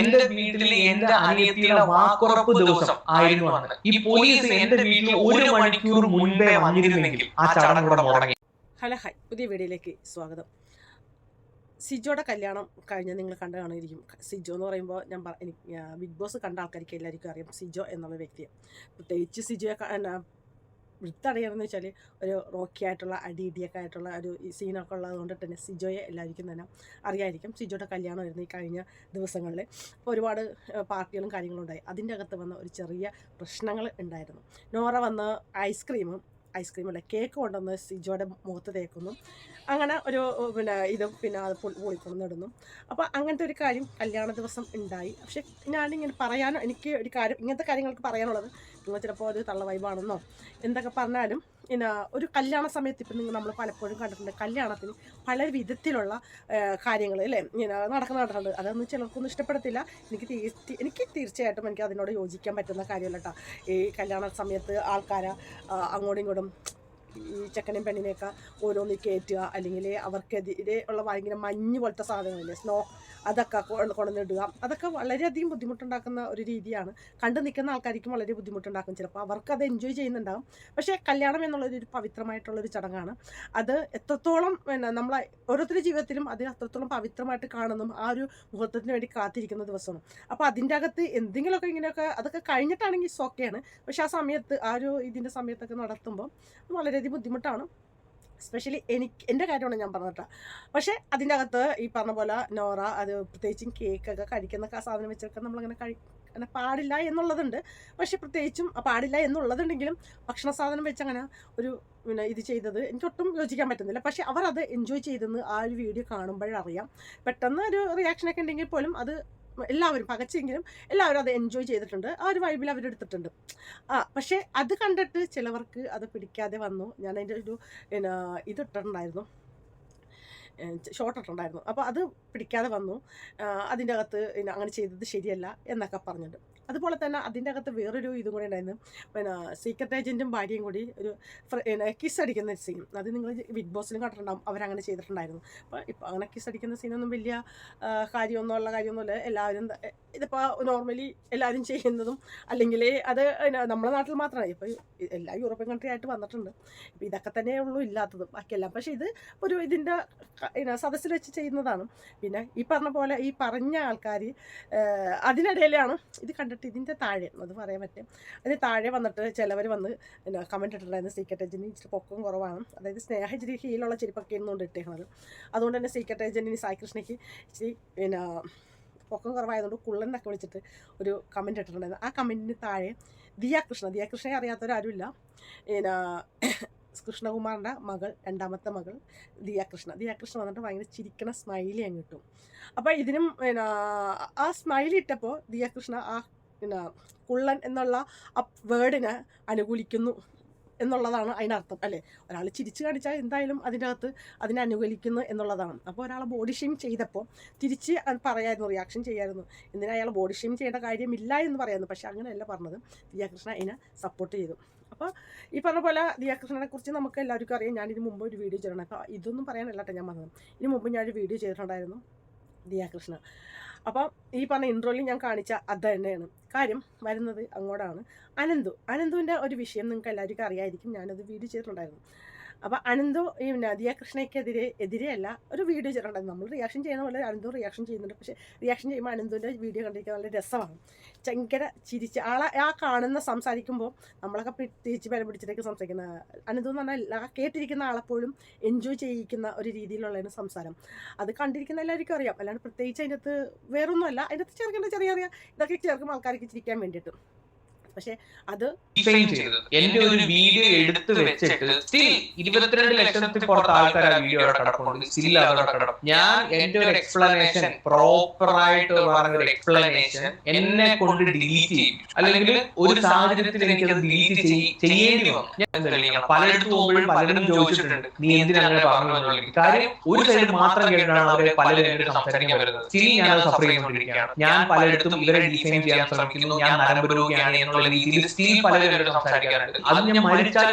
എന്റെ വീട്ടിൽ എന്റെ അനിയത്തിയുടെ വാക്കുറപ്പ് ദിവസം ആയിരുന്നു അന്ന് ഈ പോലീസ് എന്റെ വീട്ടിൽ ഒരു മണിക്കൂർ മുൻപേ വന്നിരുന്നെങ്കിൽ ആ ചടങ്ങൂടെ മുടങ്ങി. Hello hi. പുതിയ വീഡിയോയിലേക്ക് സ്വാഗതം. സിജോയുടെ കല്യാണം കഴിഞ്ഞ നിങ്ങൾ കണ്ടു കാണുമായിരിക്കും. സിജോ എന്ന് പറയുമ്പോൾ ഞാൻ പറ എനിക്ക് ബിഗ് ബോസ് കണ്ട ആൾക്കാർക്ക് എല്ലാവർക്കും അറിയാം. സിജോ എന്നുള്ള വ്യക്തിയെ പ്രത്യേകിച്ച് സിജോയെ ക- വെച്ചാൽ ഒരു റോക്കി ആയിട്ടുള്ള അടി ഇടിയൊക്കെ ആയിട്ടുള്ള ഒരു സീനൊക്കെ ഉള്ളതുകൊണ്ട് തന്നെ സിജോയെ എല്ലാവർക്കും തന്നെ അറിയായിരിക്കും. സിജോയുടെ കല്യാണമായിരുന്നു ഈ കഴിഞ്ഞ ദിവസങ്ങളിൽ അപ്പോൾ ഒരുപാട് പാർട്ടികളും കാര്യങ്ങളും ഉണ്ടായി. അതിന്റെ അകത്ത് വന്ന ഒരു ചെറിയ പ്രശ്നങ്ങൾ ഉണ്ടായിരുന്നു. നോറ വന്ന് ഐസ്ക്രീമും ഐസ്ക്രീമല്ല കേക്ക് കൊണ്ടുവന്ന് സിജോയുടെ മുഖത്ത് തേക്കുന്നു. അങ്ങനെ ഒരു പിന്നെ ഇതും പിന്നെ അത് പൊളിക്കൊണ്ടിടുന്നു അപ്പോൾ അങ്ങനത്തെ ഒരു കാര്യം കല്യാണ ദിവസം ഉണ്ടായി. പക്ഷെ ഞാനിങ്ങനെ പറയാനോ എനിക്ക് ഒരു കാര്യം ഇങ്ങനത്തെ കാര്യങ്ങൾക്ക് പറയാനുള്ളത് ചിലപ്പോൾ ഒരു തള്ള വൈബാണെന്നോ എന്തൊക്കെ പറഞ്ഞാലും പിന്നെ ഒരു കല്യാണ സമയത്ത് ഇപ്പം നിങ്ങൾ നമ്മൾ പലപ്പോഴും കണ്ടിട്ടുണ്ട് കല്യാണത്തിന് പല വിധത്തിലുള്ള കാര്യങ്ങൾ അല്ലേ? ഇങ്ങനെ നടക്കുന്ന നടക്കുന്നുണ്ട് അതൊന്നും ചിലർക്കൊന്നും ഇഷ്ടപ്പെടത്തില്ല. എനിക്ക് എനിക്ക് തീർച്ചയായിട്ടും എനിക്ക് അതിനോട് യോജിക്കാൻ പറ്റുന്ന കാര്യമല്ല കേട്ടോ ഈ കല്യാണ സമയത്ത് ആൾക്കാരെ അങ്ങോട്ടും ഇങ്ങോട്ടും ഈ ചെക്കനെയും പെണ്ണിനെയൊക്കെ ഓരോന്ന് കയറ്റുക. അല്ലെങ്കിൽ അവർക്കെതിരെ ഉള്ള ഭയങ്കര മഞ്ഞ് പോലത്തെ സാധനങ്ങളില്ലേ സ്നോ അതൊക്കെ കൊണ്ടുവന്നിടുക. അതൊക്കെ വളരെയധികം ബുദ്ധിമുട്ടുണ്ടാക്കുന്ന ഒരു രീതിയാണ്. കണ്ടു നിൽക്കുന്ന ആൾക്കാർക്കും വളരെ ബുദ്ധിമുട്ടുണ്ടാക്കും ചിലപ്പോൾ. അവർക്ക് അത് എൻജോയ് ചെയ്യുന്നുണ്ടാകും പക്ഷേ കല്യാണം എന്നുള്ളത് ഒരു പവിത്രമായിട്ടുള്ളൊരു ചടങ്ങാണ്. അത് എത്രത്തോളം പിന്നെ നമ്മളെ ഓരോരുത്തരുടെ ജീവിതത്തിലും അത് അത്രത്തോളം പവിത്രമായിട്ട് കാണുന്നു ആ ഒരു മുഹൂർത്തത്തിന് വേണ്ടി കാത്തിരിക്കുന്ന ദിവസമാണ്. അപ്പോൾ അതിന്റെ അകത്ത് എന്തെങ്കിലുമൊക്കെ ഇങ്ങനെയൊക്കെ അതൊക്കെ കഴിഞ്ഞിട്ടാണെങ്കിൽ ഓക്കെയാണ് പക്ഷേ ആ സമയത്ത് ആ ഒരു ഇതിന്റെ സമയത്തൊക്കെ നടത്തുമ്പോൾ വളരെയധികം ബുദ്ധിമുട്ടാണ്. സ്പെഷ്യലി എനിക്ക് എന്റെ കാര്യമാണ് ഞാൻ പറഞ്ഞിട്ടാ. പക്ഷേ അതിന്റെ അകത്ത് ഈ പറഞ്ഞ പോലെ നോറ അത് പ്രത്യേകിച്ചും കേക്കൊക്കെ കഴിക്കുന്ന സാധനം വെച്ചൊക്കെ നമ്മളങ്ങനെ കഴി അങ്ങനെ പാടില്ല എന്നുള്ളതുണ്ട്. പക്ഷേ പ്രത്യേകിച്ചും പാടില്ല എന്നുള്ളതുണ്ടെങ്കിലും ഭക്ഷണ സാധനം വെച്ച് അങ്ങനെ ഒരു പിന്നെ ഇത് ചെയ്തത് എനിക്കൊട്ടും യോജിക്കാൻ പറ്റുന്നില്ല. പക്ഷേ അവർ അത് എൻജോയ് ചെയ്തെന്ന് ആ ഒരു വീഡിയോ കാണുമ്പോഴറിയാം. പെട്ടെന്ന് ഒരു റിയാക്ഷനൊക്കെ ഉണ്ടെങ്കിൽ പോലും അത് എല്ലാവരും പകച്ചെങ്കിലും എല്ലാവരും അത് എൻജോയ് ചെയ്തിട്ടുണ്ട്. ആ ഒരു വൈബിൽ അവരെടുത്തിട്ടുണ്ട് ആ പക്ഷേ അത് കണ്ടിട്ട് ചിലവർക്ക് അത് പിടിക്കാതെ വന്നു. ഞാൻ അതിന്റെ ഒരു പിന്നെ ഇതിട്ടിട്ടുണ്ടായിരുന്നു ഷോർട്ട് ഇട്ടുണ്ടായിരുന്നു അപ്പോൾ അത് പിടിക്കാതെ വന്നു. അതിന്റെ അകത്ത് അങ്ങനെ ചെയ്തത് ശരിയല്ല എന്നൊക്കെ പറഞ്ഞിട്ട്. അതുപോലെ തന്നെ അതിന്റെ അകത്ത് വേറൊരു ഇതും കൂടി ഉണ്ടായിരുന്നു. പിന്നെ സീക്രട്ട് ഏജന്റും ഭാര്യയും കൂടി ഒരു കിസ് അടിക്കുന്ന സീൻ അത് നിങ്ങൾ ബിഗ് ബോസിലും കണ്ടിട്ടുണ്ടാവും. അവരങ്ങനെ ചെയ്തിട്ടുണ്ടായിരുന്നു. അപ്പോൾ ഇപ്പോൾ അങ്ങനെ കിസ് അടിക്കുന്ന സീനൊന്നും വലിയ കാര്യമൊന്നും കാര്യമൊന്നുമുള്ള കാര്യമൊന്നുമില്ല. എല്ലാവരും ഇതിപ്പോൾ നോർമലി എല്ലാവരും ചെയ്യുന്നതും അല്ലെങ്കിൽ അത് നമ്മുടെ നാട്ടിൽ മാത്രമാണ് ഇപ്പോൾ എല്ലാ യൂറോപ്യൻ കൺട്രി ആയിട്ട് വന്നിട്ടുണ്ട്. ഇപ്പോൾ ഇതൊക്കെ തന്നെ ഉള്ളൂ ഇല്ലാത്തത്. ബാക്കിയെല്ലാം. പക്ഷേ ഇത് ഒരു ഇതിന്റെ സദസ്സിൽ വെച്ച് ചെയ്യുന്നതാണ്. പിന്നെ ഈ പറഞ്ഞ പോലെ ഈ പറഞ്ഞ ആൾക്കാർ അതിനിടയിലാണ് ഇത് കണ്ടിട്ട് ഇതിന്റെ താഴെ അത് പറയാൻ പറ്റും അതിന് താഴെ വന്നിട്ട് ചിലവർ വന്ന് പിന്നെ കമന്റ് ഇട്ടിട്ടുണ്ടായിരുന്നു സീക്രട്ട് ഏജന്റിന് ഇച്ചിരി പൊക്കം കുറവാണ്. അതായത് സ്നേഹ ഇച്ചിരി ഹീലുള്ള ചെരുപ്പൊക്കെ ഇരുന്നുകൊണ്ട് ഇട്ടേക്കണത് അതുകൊണ്ട് തന്നെ സീക്രട്ട് ഏജന്റിന് സായി കൃഷ്ണയ്ക്ക് ഇച്ചിരി പിന്നെ പൊക്കം കുറവായതുകൊണ്ട് കുള്ളൻ എന്നൊക്കെ വിളിച്ചിട്ട് ഒരു കമന്റ് ഇട്ടിട്ടുണ്ടായിരുന്നു. ആ കമന്റിന് താഴെ ദിയ കൃഷ്ണ. ദിയ കൃഷ്ണയെ അറിയാത്തവരാരുമില്ല. പിന്നെ കൃഷ്ണകുമാറിന്റെ മകൾ രണ്ടാമത്തെ മകൾ ദിയ കൃഷ്ണ. ദിയ കൃഷ്ണ വന്നിട്ട് ഭയങ്കര ചിരിക്കണ സ്മൈലി അങ്ങ് കിട്ടും അപ്പോൾ ഇതിനും പിന്നെ ആ സ്മൈലി ഇട്ടപ്പോൾ ദിയ കൃഷ്ണ ആ പിന്നെ കുള്ളൻ എന്നുള്ള ആ വേർഡിനെ അനുകൂലിക്കുന്നു എന്നുള്ളതാണ് അതിനർത്ഥം അല്ലേ? ഒരാൾ ചിരിച്ചു കാണിച്ചാൽ എന്തായാലും അതിന്റെ അകത്ത് അതിനെ അനുകൂലിക്കുന്നു എന്നുള്ളതാണ്. അപ്പോൾ ഒരാളെ ബോഡി ഷെയിം ചെയ്തപ്പോൾ തിരിച്ച് പറയായിരുന്നു റിയാക്ഷൻ ചെയ്യായിരുന്നു. എന്തിനാ അയാൾ ബോഡി ഷെയിം ചെയ്യേണ്ട കാര്യമില്ല എന്ന് പറയുന്നു പക്ഷേ അങ്ങനെയല്ല പറഞ്ഞത്. ദിയാകൃഷ്ണ അതിനെ സപ്പോർട്ട് ചെയ്തു. അപ്പോൾ ഈ പറഞ്ഞ പോലെ ദിയാകൃഷ്ണനെ കുറിച്ച് നമുക്ക് എല്ലാവർക്കും അറിയാം. ഇതിന് മുമ്പ് ഒരു വീഡിയോ ചെയ്തിട്ടുണ്ട്. അപ്പോൾ ഇതൊന്നും പറയാനല്ല കേട്ടോ ഞാൻ പറഞ്ഞത്. ഇതിന് മുമ്പ് ഞാനൊരു വീഡിയോ ചെയ്തിട്ടുണ്ടായിരുന്നു. ദിയാകൃഷ്ണ അപ്പം ഈ പറഞ്ഞ ഇൻട്രോയിൽ ഞാൻ കാണിച്ച അത് തന്നെയാണ് കാര്യം വരുന്നത് അങ്ങോട്ടാണ്. അനന്തു. അനന്തുവിന്റെ ഒരു വിഷയം നിങ്ങൾക്ക് എല്ലാവർക്കും അറിയായിരിക്കും. ഞാനത് വീഡിയോ ചെയ്തിട്ടുണ്ടായിരുന്നു. അപ്പോൾ അനന്തു ഈ നദിയ കൃഷ്ണയ്ക്കെതിരെ എതിരെയല്ല ഒരു വീഡിയോ ചെയ്തിട്ടുണ്ടായിരുന്നു നമ്മൾ റിയാക്ഷൻ ചെയ്യുന്ന പോലെ അനന്തു റിയാക്ഷൻ ചെയ്യുന്നുണ്ട്. പക്ഷേ റിയാക്ഷൻ ചെയ്യുമ്പോൾ അനന്തുവിന്റെ വീഡിയോ കണ്ടിരിക്കാൻ നല്ല രസമാണ്. ഭയങ്കര ചിരിച്ച് ആളെ ആ കാണുന്ന സംസാരിക്കുമ്പോൾ നമ്മളൊക്കെ തിരിച്ച് വില പിടിച്ചിട്ടൊക്കെ സംസാരിക്കുന്ന അനന്തു എന്ന് പറഞ്ഞാൽ ആ കേട്ടിരിക്കുന്ന ആളെപ്പോഴും എൻജോയ് ചെയ്യിക്കുന്ന ഒരു രീതിയിലുള്ളതാണ് സംസാരം. അത് കണ്ടിരിക്കുന്ന എല്ലാവർക്കും അറിയാം. അല്ലാണ്ട് പ്രത്യേകിച്ച് അതിനകത്ത് വേറൊന്നുമല്ല. അതിനകത്ത് ചെറുക്കേണ്ട ചെറിയ ചെറിയ ഇതൊക്കെ ചേർക്കും ആൾക്കാർക്ക് ചിരിക്കാൻ വേണ്ടിയിട്ട്. പക്ഷേ അത് എന്റെ ഒരു വീഡിയോ എടുത്തു വെച്ചിട്ട് സ്റ്റിൽ ഇരുപത്തിരണ്ട് ലക്ഷത്തിൽ പുറത്ത് ആൾക്കാർ ആ വീഡിയോ കിടപ്പുണ്ട് സ്റ്റിൽ അവിടെ കിടക്കും ഞാൻ എന്റെ ഒരു എക്സ്പ്ലനേഷൻ പ്രോപ്പർ ആയിട്ട് പറഞ്ഞ ഒരു എക്സ്പ്ലനേഷൻ എന്നെ കൊണ്ട് ഡിലീറ്റ് ചെയ്യും. അല്ലെങ്കിൽ ഒരു സാഹചര്യത്തിൽ എനിക്ക് അത് ഡിലീറ്റ് ചെയ്യേണ്ടി വന്നു. ഞാൻ പലയിടത്ത് പോകുമ്പോഴും പലരും ചോദിച്ചിട്ടുണ്ട്. നീ എന്തിനാണ് അങ്ങനെ പറഞ്ഞു എന്നുള്ളത് കാര്യം ഒരു സൈഡ് മാത്രം കേട്ടാണ് അവരെ പലരും എന്നോട് സംസാരിക്കാൻ വരുന്നത്. സ്റ്റിൽ ഞാൻ അത് സഫർ ചെയ്തുകൊണ്ടിരിക്കുകയാണ് ഞാൻ പലയിടത്തും ഇവരെ ഡിഫൈൻ ചെയ്യാൻ ശ്രമിക്കുന്നു ഞാൻ നരമ്പ് രോഗിയാണ് എന്നുള്ള എന്നുള്ള രീതിയിൽ സ്റ്റീൽ പലരും എന്നോട് സംസാരിക്കാറുണ്ട്. അത് ഞാൻ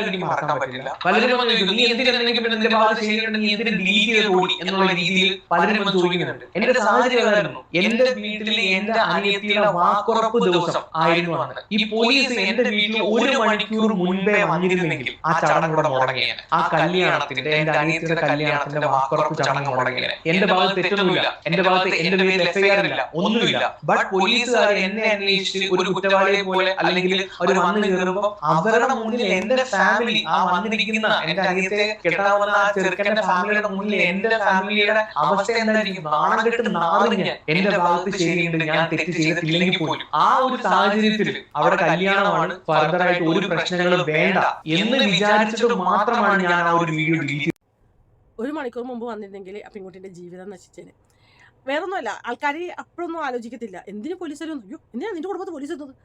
എനിക്ക് മറക്കാൻ പറ്റില്ല. പലരും വന്ന് ചോദിക്കും നീ എന്തിനെന്തെങ്കിലും നിന്റെ ഭാഗത്ത് ശരിയുണ്ടെങ്കിൽ നീ എന്തിനും ഡിലീറ്റ് ചെയ്ത് ഓടി എന്നുള്ള രീതിയിൽ പലരും വന്ന് ചോദിക്കുന്നുണ്ട്. എന്റെ സാഹചര്യം അതായിരുന്നു. എന്റെ വീട്ടിൽ എന്റെ അനിയത്തിയുടെ വാക്കുറപ്പ് ദിവസം ആയിരുന്നു അന്ന് ഈ പോലീസ് എന്റെ വീട്ടിൽ ഒരു മണിക്കൂർ മുൻപേ വന്നിരുന്നെങ്കിൽ ആ ചടങ്ങ് കൂടെ മുടങ്ങിയാണ് ആ കല്യാണത്തിന്റെ എന്റെ അനിയത്തിയുടെ കല്യാണത്തിന്റെ വാക്കുറപ്പ് ചടങ്ങ് മുടങ്ങിയാണ് എന്റെ ഭാഗത്ത് തെറ്റൊന്നുമില്ല. എന്റെ ഭാഗത്ത് എന്റെ പേരിൽ എഫ്ഐആർ ഇല്ല ഒന്നുമില്ല ബട്ട് പോലീസുകാർ എന്നെ അന്വേഷിച്ച് ഒരു കുറ്റവാളിയെ പോലെ അല്ലെങ്കിൽ അവർ വന്ന് കയറുമ്പോൾ അവരുടെ മുന്നിൽ എന്റെ ഫാമിലി ആ വന്നിരിക്കുന്ന എന്റെ അനിയത്തെ കെട്ടാവുന്ന ആ ചെറുക്കന്റെ ഫാമിലിയുടെ മുന്നിൽ എന്റെ ഫാമിലിയുടെ അവസ്ഥ എന്തായിരിക്കും? നാണം കെട്ട് നാറിഞ്ഞ് എന്റെ ഭാഗത്ത് ശരിയുണ്ട് ഞാൻ തെറ്റ് ചെയ്തിട്ടില്ലെങ്കിൽ പോലും. ആ ഒരു സാഹചര്യത്തിൽ അവിടെ കല്യാണമാണ് ഫർദറായിട്ട് ഒരു പ്രശ്നങ്ങളും വേണ്ട എന്ന് വിചാരിച്ചിട്ട് മാത്രമാണ് ഞാൻ ആ ഒരു വീഡിയോ ഡിലീറ്റ് ഒരു മണിക്കൂർ മുമ്പ് വന്നിരുന്നെങ്കിൽ ആ പെൺകുട്ടിന്റെ ജീവിതം നശിച്ചേനെ. വേറൊന്നുമല്ല ആൾക്കാർ അപ്പോഴൊന്നും ആലോചിക്കത്തില്ല. എന്തിനു പോലീസ് വരുന്നു അയ്യോ എന്തിനാ നിന്റെ കുടുംബത്ത് പോലീസ് എത്തുന്നത്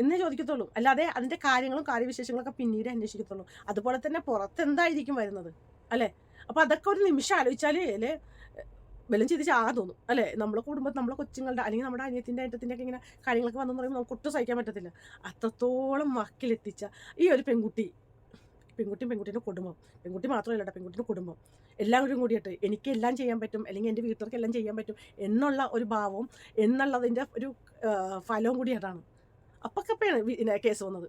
എന്നേ ചോദിക്കത്തുള്ളൂ. അല്ലാതെ അതിന്റെ കാര്യങ്ങളും കാര്യവിശേഷങ്ങളൊക്കെ പിന്നീട് അന്വേഷിക്കത്തുള്ളൂ. അതുപോലെ തന്നെ പുറത്ത് എന്തായിരിക്കും വരുന്നത്? അല്ലേ? അപ്പോൾ അതൊക്കെ ഒരു നിമിഷം ആലോചിച്ചാൽ അല്ലേ വെല്ലം ചെയ്ത് തോന്നും. അല്ലേ? നമ്മുടെ കുടുംബത്തിൽ നമ്മുടെ കൊച്ചുങ്ങളുടെ അല്ലെങ്കിൽ നമ്മുടെ അനിയത്തിന്റെ ഏട്ടത്തിന്റെ ഒക്കെ ഇങ്ങനെ കാര്യങ്ങളൊക്കെ വന്നെന്ന് പറയുമ്പോൾ നമുക്ക് ഒട്ടും സഹിക്കാൻ പറ്റത്തില്ല. അത്രത്തോളം വക്കിലെത്തിച്ച ഈ ഒരു പെൺകുട്ടി പെൺകുട്ടിയും പെൺകുട്ടീന്റെ കുടുംബം. പെൺകുട്ടി മാത്രമല്ല കേട്ടോ കുടുംബം. എല്ലാവരും കൂടിയിട്ട് എനിക്ക് എല്ലാം ചെയ്യാൻ പറ്റും അല്ലെങ്കിൽ എന്റെ വീട്ടുകാർക്ക് എല്ലാം ചെയ്യാൻ പറ്റും എന്നുള്ള ഒരു ഭാവവും എന്നുള്ളതിന്റെ ഒരു ഫലവും കൂടി അതാണ്. അപ്പൊക്കപ്പയാണ് കേസ് വന്നത്.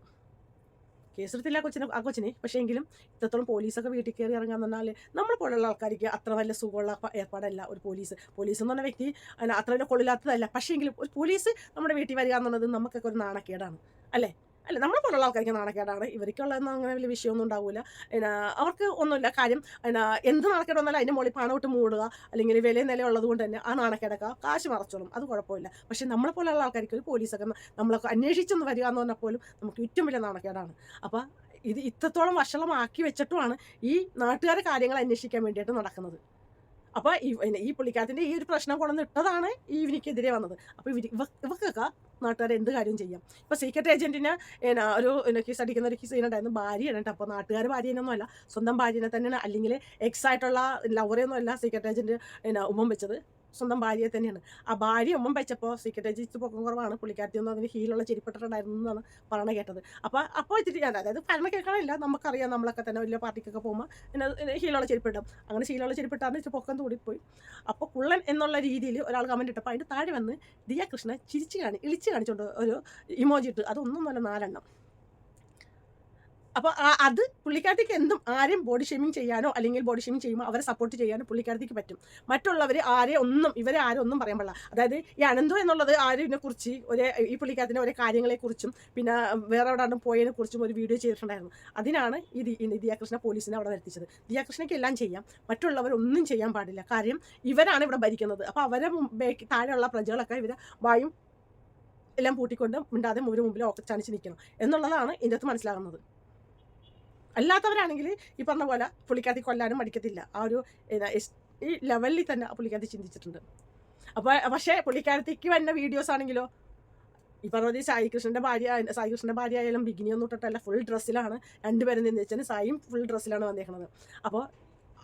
കേസെടുത്തില്ല കൊച്ചിനെ ആ കൊച്ചിനെ. പക്ഷേ എങ്കിലും ഇത്രത്തോളം പോലീസൊക്കെ വീട്ടിൽ കയറി ഇറങ്ങാൻ പറഞ്ഞാൽ നമ്മളെ പോലുള്ള ആൾക്കാർക്ക് അത്ര വലിയ സുഖമുള്ള ഏർപ്പാടല്ല ഒരു പോലീസ്. പോലീസ് എന്ന് പറഞ്ഞ വ്യക്തി അത്ര വലിയ കൊള്ളില്ലാത്തതല്ല. പക്ഷേ എങ്കിലും ഒരു പോലീസ് നമ്മുടെ വീട്ടിൽ വരിക എന്നുള്ളത് നമുക്കൊക്കെ ഒരു നാണക്കേടാണ്. അല്ലേ? അല്ല നമ്മളെ പോലുള്ള ആൾക്കാർക്ക് നാണക്കേടാണ്. ഇവർക്കുള്ളതെന്ന് അങ്ങനെ വലിയ വിഷയമൊന്നും ഉണ്ടാവില്ല പിന്നെ അവർക്ക് ഒന്നുമില്ല. കാര്യം പിന്നെ എന്ത് നാണക്കേട് വന്നാലും അതിന്റെ മുകളിൽ പണം ഇട്ട് മൂടുക അല്ലെങ്കിൽ വില നില ഉള്ളത് കൊണ്ട് തന്നെ ആ നാണക്കേടൊക്കെ കാശ് മറച്ചോളും. അത് കുഴപ്പമില്ല. പക്ഷേ നമ്മളെ പോലുള്ള ആൾക്കാർക്ക് ഒരു പോലീസൊക്കെ നമ്മളൊക്കെ അന്വേഷിച്ചൊന്ന് വരിക എന്ന് പറഞ്ഞാൽ പോലും നമുക്ക് ഏറ്റവും വലിയ നാണക്കേടാണ്. അപ്പോൾ ഇത് ഇത്രത്തോളം വഷളമാക്കി വെച്ചിട്ടുമാണ് ഈ നാട്ടുകാരെ കാര്യങ്ങൾ അന്വേഷിക്കാൻ വേണ്ടിയിട്ട് നടക്കുന്നത്. അപ്പോൾ ഈ ഈ പുള്ളിക്കാരത്തിന്റെ ഈ ഒരു പ്രശ്നം കൊണ്ടുവന്ന് ഇട്ടതാണ് ഈ ഇവനിക്കെതിരെ വന്നത്. അപ്പോൾ ഇവർ ഇവ ഇവക്കൊക്കെ നാട്ടുകാർ എന്ത് കാര്യം ചെയ്യാം? ഇപ്പോൾ സീക്രട്ട് ഏജന്റിന് ഒരു കേസ് അടിക്കുന്ന ഒരു സീൻ ഉണ്ടായിരുന്നു ഭാര്യയാണ് കേട്ടോ അപ്പോൾ നാട്ടുകാർ ഭാര്യനൊന്നും അല്ല. സ്വന്തം ഭാര്യനെ തന്നെയാണ് അല്ലെങ്കിൽ എക്സ് ആയിട്ടുള്ള അല്ല സീക്രട്ട് ഏജന്റ് എന്നാ ഉമ്മം വെച്ചത്. സ്വന്തം ഭാര്യയെ തന്നെയാണ്. ആ ഭാര്യ ഉമ്മം വെച്ചപ്പോൾ സീക്രട്ട് ഏജന്റ് പൊക്കം കുറവാണ്. പുള്ളിക്കാരത്തി ഒന്നും അതിന് ഹീലുള്ള ചെരിപ്പെട്ടിട്ടുണ്ടായിരുന്നു എന്നാണ് പറയണ കേട്ടത്. അപ്പോൾ അപ്പോൾ വെച്ചിട്ട് ഞാൻ അതായത് ഭരണ കേൾക്കണമില്ല നമുക്കറിയാം നമ്മളൊക്കെ തന്നെ വലിയ പാർട്ടിക്കൊക്കെ പോകുമ്പോൾ പിന്നെ ഹീലുള്ള ചെരിപ്പിട്ടും അങ്ങനെ ഹീലുള്ള ചെരിപ്പിട്ടാന്ന് വെച്ചാൽ പൊക്കം കൂടിപ്പോയി അപ്പോൾ കുള്ളൻ എന്നുള്ള രീതിയിൽ ഒരാൾ കമന്റ് ഇട്ടപ്പോൾ അതിന്റെ താഴെ വന്ന് ദിയ കൃഷ്ണ ചിരിച്ച് കാണി ഇളിച്ച് കാണിച്ചുകൊണ്ട് ഒരു ഇമോജി ഇട്ട്. അതൊന്നും നല്ല നാലെണ്ണം. അപ്പോൾ അത് പുള്ളിക്കാരത്തേക്ക് എന്തും ആരെയും ബോഡി ഷേമിങ് ചെയ്യാനോ അല്ലെങ്കിൽ ബോഡി ഷേമിങ് ചെയ്യുമ്പോൾ അവരെ സപ്പോർട്ട് ചെയ്യാനോ പുള്ളിക്കാരത്തേക്ക് പറ്റും. മറ്റുള്ളവർ ആരെ ഒന്നും ഇവരെ ആരും ഒന്നും പറയാൻ പാടില്ല. അതായത് ഈ അനന്തോ എന്നുള്ളത് ആരിനെ കുറിച്ച് ഒരേ ഈ പുള്ളിക്കാരത്തിന്റെ ഓരോ കാര്യങ്ങളെക്കുറിച്ചും പിന്നെ വേറെ എവിടെയാണ് പോയതിനെ കുറിച്ചും ഒരു വീഡിയോ ചെയ്തിട്ടുണ്ടായിരുന്നു. അതിനാണ് ഈ ദിയാകൃഷ്ണ പോലീസിനെ അവിടെ വരുത്തിച്ചത് ദിയാകൃഷ്ണയ്ക്ക് എല്ലാം ചെയ്യാം മറ്റുള്ളവരൊന്നും ചെയ്യാൻ പാടില്ല. കാര്യം ഇവരാണ് ഇവിടെ ഭരിക്കുന്നത്. അപ്പോൾ അവരെ താഴെയുള്ള പ്രജകളൊക്കെ ഇവരെ വായും എല്ലാം പൂട്ടിക്കൊണ്ട് മിണ്ടാതെ ഒരു മുമ്പിൽ ചണിച്ച് നിൽക്കണം. എന്നുള്ളതാണ് ഇതിന്റെ അകത്ത് മനസ്സിലാകുന്നത്. അല്ലാത്തവരാണെങ്കിൽ ഈ പറഞ്ഞ പോലെ പുള്ളിക്കാത്തി കൊല്ലാനും മടിക്കത്തില്ല. ആ ഒരു ഈ ലെവലിൽ തന്നെ പുള്ളിക്കാത്തി ചിന്തിച്ചിട്ടുണ്ട്. അപ്പോൾ പക്ഷേ പുള്ളിക്കാരത്തേക്ക് വരുന്ന വീഡിയോസ് ആണെങ്കിലോ ഈ പറഞ്ഞ പോലെ സായി കൃഷ്ണന്റെ ഭാര്യ സായി കൃഷ്ണന്റെ ഭാര്യ ആയാലും ബിഗിനി ഒന്നും ഇട്ടിട്ടല്ല ഫുൾ ഡ്രസ്സിലാണ് രണ്ടുപേരും നിന്ന് വെച്ചാൽ സായും ഫുൾ ഡ്രസ്സിലാണ് വന്നേക്കുന്നത് അപ്പോൾ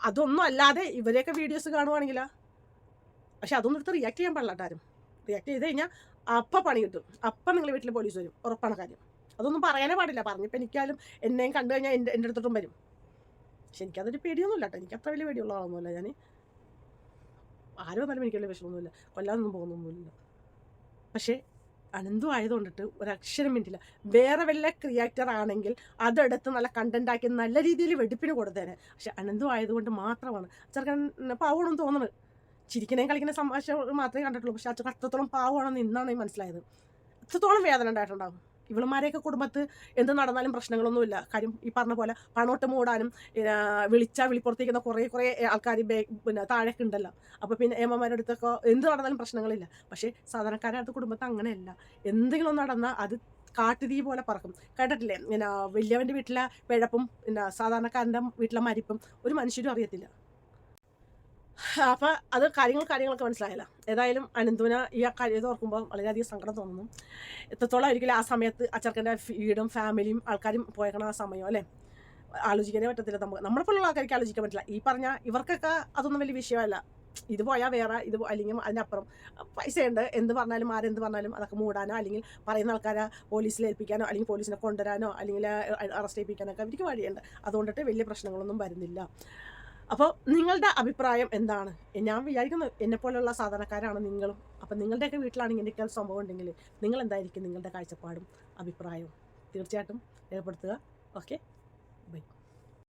അതൊന്നും അല്ലാതെ ഇവരെയൊക്കെ വീഡിയോസ് കാണുവാണെങ്കിലാ പക്ഷെ അതൊന്നും എടുത്ത് റിയാക്ട് ചെയ്യാൻ പാടില്ല ആരും റിയാക്ട് ചെയ്ത് കഴിഞ്ഞാൽ അപ്പം പണി കിട്ടും. അപ്പം നിങ്ങൾ വീട്ടിൽ പോലീസ് വരും. ഉറപ്പാണ് കാര്യം. അതൊന്നും പറയാനേ പാടില്ല. പറഞ്ഞപ്പോൾ എനിക്കാലും എന്നെയും കണ്ടു കഴിഞ്ഞാൽ എന്റെ എന്റെ അടുത്തോട്ടും വരും. പക്ഷെ എനിക്കതൊരു പേടിയൊന്നുമില്ല കേട്ടോ. എനിക്ക് അത്ര വലിയ പേടിയുള്ള ആളൊന്നുമല്ല ഞാൻ ആരും വന്നാലും എനിക്ക് വലിയ വിഷമമൊന്നുമില്ല. കൊല്ലാനൊന്നും പോകുന്നൊന്നുമില്ല. പക്ഷേ അനന്തു ആയതുകൊണ്ടിട്ട് ഒരക്ഷരം മിണ്ടില്ല. വേറെ വല്ല ക്രിയേറ്റർ ആണെങ്കിൽ അതെടുത്ത് നല്ല കണ്ടന്റ് ആക്കി നല്ല രീതിയിൽ വെടിപ്പിന് കൊടുത്തേനെ. പക്ഷെ അനന്തു ആയതുകൊണ്ട് മാത്രമാണ്. ചെറുക്കൻ പാവണമെന്ന് തോന്നുന്നത് ചിരിക്കണേ കളിക്കുന്ന സംഭാഷണം മാത്രമേ കണ്ടിട്ടുള്ളൂ. പക്ഷെ അച്ഛൻ അത്രത്തോളം പാവമാണെന്ന് ഇന്നാണ് മനസ്സിലായത്. അത്രത്തോളം വേദന ഉണ്ടായിട്ടുണ്ടാകും ഇവളുമാരെയൊക്കെ കുടുംബത്ത് എന്ത് നടന്നാലും പ്രശ്നങ്ങളൊന്നുമില്ല. കാര്യം ഈ പറഞ്ഞ പോലെ പണോട്ട് മൂടാനും വിളിച്ചാൽ വിളിപ്പുറത്തേക്കുന്ന കുറേ കുറേ ആൾക്കാർ പിന്നെ താഴേക്ക് ഉണ്ടല്ലോ. അപ്പോൾ പിന്നെ ഏമ്മമാരുടെ അടുത്തൊക്കെ എന്ത് നടന്നാലും പ്രശ്നങ്ങളില്ല. പക്ഷേ സാധാരണക്കാരുടെ കുടുംബത്ത് അങ്ങനെയല്ല. എന്തെങ്കിലും നടന്നാൽ അത് കാട്ടുതീ പോലെ പറക്കും. കേട്ടിട്ടില്ലേ? പിന്നെ വലിയവന്റെ വീട്ടിലെ പിഴപ്പും പിന്നെ സാധാരണക്കാരന്റെ വീട്ടിലെ മരിപ്പും ഒരു മനുഷ്യരും അറിയത്തില്ല. അപ്പം അത് കാര്യങ്ങൾ കാര്യങ്ങളൊക്കെ മനസ്സിലായില്ല. ഏതായാലും അനന്തുവിന് ഈ കാര്യം ഓർക്കുമ്പോൾ വളരെയധികം സങ്കടം തോന്നുന്നു. എത്രത്തോളം ആയിരിക്കില്ല ആ സമയത്ത് അച്ചർക്കന്റെ വീടും ഫാമിലിയും ആൾക്കാരും പോയേക്കണ ആ സമയം അല്ലേ? ആലോചിക്കാനേ പറ്റത്തില്ല നമുക്ക്. നമ്മളെ പോലുള്ള ആൾക്കാർക്ക് ആലോചിക്കാൻ പറ്റില്ല. ഈ പറഞ്ഞ ഇവർക്കൊക്കെ അതൊന്നും വലിയ വിഷയമല്ല. ഇത് പോയാൽ വേറെ ഇത് അല്ലെങ്കിൽ അതിനപ്പുറം പൈസയുണ്ട്. എന്ത് പറഞ്ഞാലും ആരെന്ത് പറഞ്ഞാലും അതൊക്കെ മൂടാനോ അല്ലെങ്കിൽ പറയുന്ന ആൾക്കാരെ പോലീസിൽ ഏൽപ്പിക്കാനോ അല്ലെങ്കിൽ പോലീസിനെ കൊണ്ടുവരാനോ അല്ലെങ്കിൽ അറസ്റ്റ് ചെയ്യിപ്പിക്കാനൊക്കെ അവർക്ക് വഴിയുണ്ട്. അതുകൊണ്ടിട്ട് വലിയ പ്രശ്നങ്ങളൊന്നും വരുന്നില്ല. അപ്പോൾ നിങ്ങളുടെ അഭിപ്രായം എന്താണ്? ഞാൻ വിചാരിക്കുന്നു എന്നെപ്പോലുള്ള സാധാരണക്കാരാണ് നിങ്ങളും. അപ്പം നിങ്ങളുടെയൊക്കെ വീട്ടിലാണെങ്കിൽ ഇങ്ങനെയൊക്കെ സംഭവം ഉണ്ടെങ്കിൽ നിങ്ങൾ എന്തായിരിക്കും നിങ്ങളുടെ കാഴ്ചപ്പാടും അഭിപ്രായവും? തീർച്ചയായിട്ടും രേഖപ്പെടുത്തുക. ഓക്കെ? ബൈ.